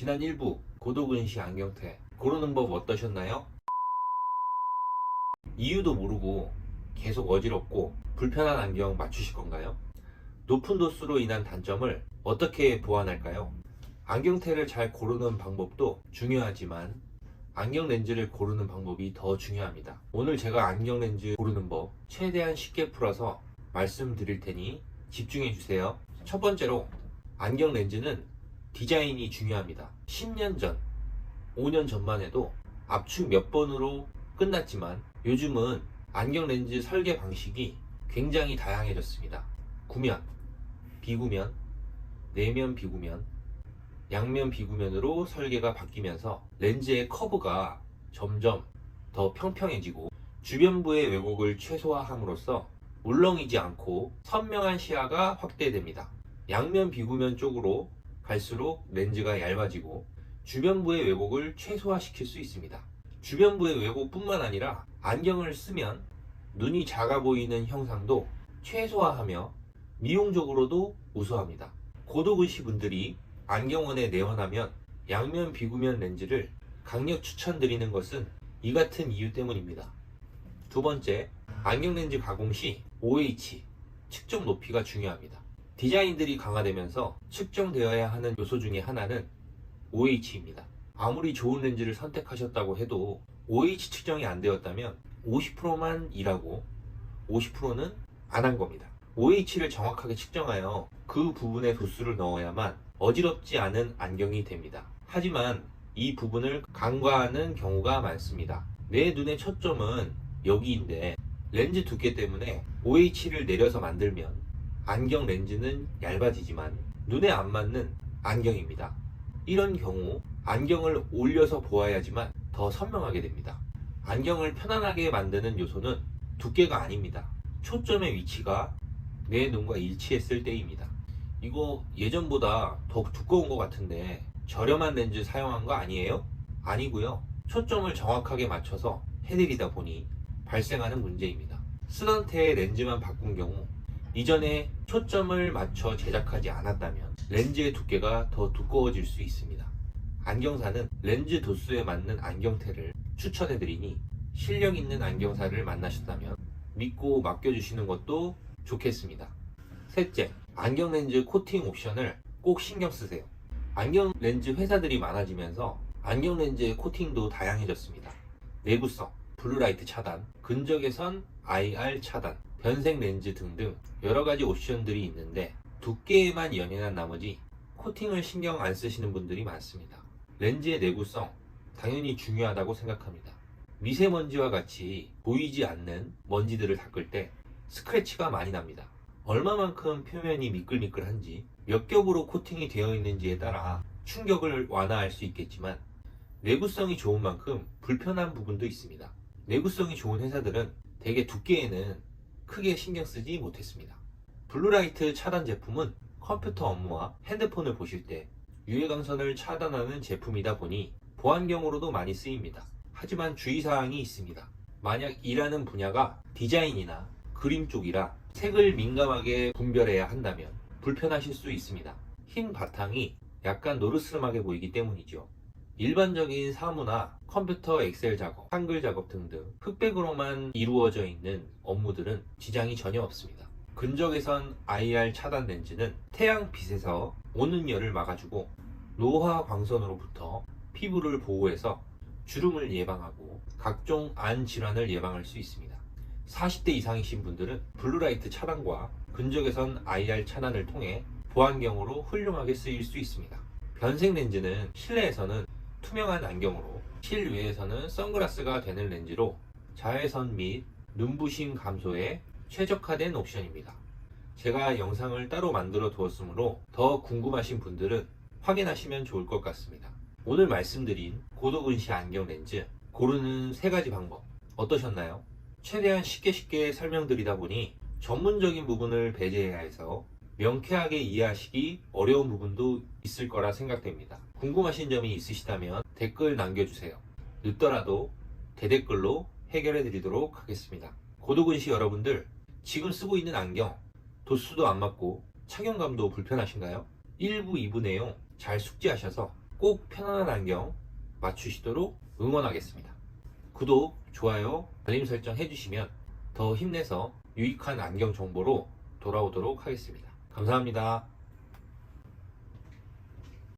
지난 1부 고도근시 안경테 고르는 법 어떠셨나요? 이유도 모르고 계속 어지럽고 불편한 안경 맞추실 건가요? 높은 도수로 인한 단점을 어떻게 보완할까요? 안경테를 잘 고르는 방법도 중요하지만 안경 렌즈를 고르는 방법이 더 중요합니다. 오늘 제가 안경 렌즈 고르는 법 최대한 쉽게 풀어서 말씀드릴 테니 집중해 주세요. 첫 번째로 안경 렌즈는 디자인이 중요합니다. 10년 전, 5년 전만 해도 압축 몇 번으로 끝났지만 요즘은 안경 렌즈 설계 방식이 굉장히 다양해졌습니다. 구면, 비구면, 내면 비구면, 양면 비구면으로 설계가 바뀌면서 렌즈의 커브가 점점 더 평평해지고 주변부의 왜곡을 최소화함으로써 울렁이지 않고 선명한 시야가 확대됩니다. 양면 비구면 쪽으로 갈수록 렌즈가 얇아지고 주변부의 왜곡을 최소화시킬 수 있습니다. 주변부의 왜곡뿐만 아니라 안경을 쓰면 눈이 작아 보이는 형상도 최소화하며 미용적으로도 우수합니다. 고도근시 분들이 안경원에 내원하면 양면 비구면 렌즈를 강력 추천드리는 것은 이 같은 이유 때문입니다. 두 번째, 안경 렌즈 가공 시 OH, 측정 높이가 중요합니다. 디자인들이 강화되면서 측정되어야 하는 요소 중에 하나는 OH입니다. 아무리 좋은 렌즈를 선택하셨다고 해도 OH 측정이 안 되었다면 50%만 일하고 50%는 안 한 겁니다. OH를 정확하게 측정하여 그 부분에 도수를 넣어야만 어지럽지 않은 안경이 됩니다. 하지만 이 부분을 간과하는 경우가 많습니다. 내 눈의 초점은 여기인데 렌즈 두께 때문에 OH를 내려서 만들면 안경 렌즈는 얇아지지만 눈에 안 맞는 안경입니다. 이런 경우 안경을 올려서 보아야지만 더 선명하게 됩니다. 안경을 편안하게 만드는 요소는 두께가 아닙니다. 초점의 위치가 내 눈과 일치했을 때입니다. 이거 예전보다 더 두꺼운 것 같은데 저렴한 렌즈 사용한 거 아니에요? 아니고요. 초점을 정확하게 맞춰서 해드리다 보니 발생하는 문제입니다. 쓰던 테의 렌즈만 바꾼 경우 이전에 초점을 맞춰 제작하지 않았다면 렌즈의 두께가 더 두꺼워질 수 있습니다. 안경사는 렌즈 도수에 맞는 안경테를 추천해드리니 실력 있는 안경사를 만나셨다면 믿고 맡겨주시는 것도 좋겠습니다. 셋째, 안경 렌즈 코팅 옵션을 꼭 신경 쓰세요. 안경 렌즈 회사들이 많아지면서 안경 렌즈의 코팅도 다양해졌습니다. 내구성, 블루라이트 차단, 근적외선 IR 차단, 변색 렌즈 등등 여러 가지 옵션들이 있는데 두께에만 연연한 나머지 코팅을 신경 안 쓰시는 분들이 많습니다. 렌즈의 내구성 당연히 중요하다고 생각합니다. 미세먼지와 같이 보이지 않는 먼지들을 닦을 때 스크래치가 많이 납니다. 얼마만큼 표면이 미끌미끌한지 몇 겹으로 코팅이 되어 있는지에 따라 충격을 완화할 수 있겠지만 내구성이 좋은 만큼 불편한 부분도 있습니다. 내구성이 좋은 회사들은 대개 두께에는 크게 신경 쓰지 못했습니다. 블루라이트 차단 제품은 컴퓨터 업무와 핸드폰을 보실 때 유해광선을 차단하는 제품이다 보니 보안경으로도 많이 쓰입니다. 하지만 주의사항이 있습니다. 만약 일하는 분야가 디자인이나 그림 쪽이라 색을 민감하게 분별해야 한다면 불편하실 수 있습니다. 흰 바탕이 약간 노르스름하게 보이기 때문이죠. 일반적인 사무나 컴퓨터 엑셀 작업, 한글 작업 등등 흑백으로만 이루어져 있는 업무들은 지장이 전혀 없습니다. 근적외선 IR 차단 렌즈는 태양빛에서 오는 열을 막아주고 노화 광선으로부터 피부를 보호해서 주름을 예방하고 각종 안 질환을 예방할 수 있습니다. 40대 이상이신 분들은 블루라이트 차단과 근적외선 IR 차단을 통해 보안경으로 훌륭하게 쓰일 수 있습니다. 변색 렌즈는 실내에서는 투명한 안경으로 실외에서는 선글라스가 되는 렌즈로 자외선 및 눈부심 감소에 최적화된 옵션입니다. 제가 영상을 따로 만들어 두었으므로 더 궁금하신 분들은 확인하시면 좋을 것 같습니다. 오늘 말씀드린 고도근시 안경 렌즈 고르는 세 가지 방법 어떠셨나요? 최대한 쉽게 쉽게 설명드리다 보니 전문적인 부분을 배제해야 해서 명쾌하게 이해하시기 어려운 부분도 있을 거라 생각됩니다. 궁금하신 점이 있으시다면 댓글 남겨주세요. 늦더라도 대댓글로 해결해 드리도록 하겠습니다. 고도근시 여러분들 지금 쓰고 있는 안경 도수도 안 맞고 착용감도 불편하신가요? 1부, 2부 내용 잘 숙지하셔서 꼭 편안한 안경 맞추시도록 응원하겠습니다. 구독, 좋아요, 알림 설정 해주시면 더 힘내서 유익한 안경 정보로 돌아오도록 하겠습니다. 감사합니다.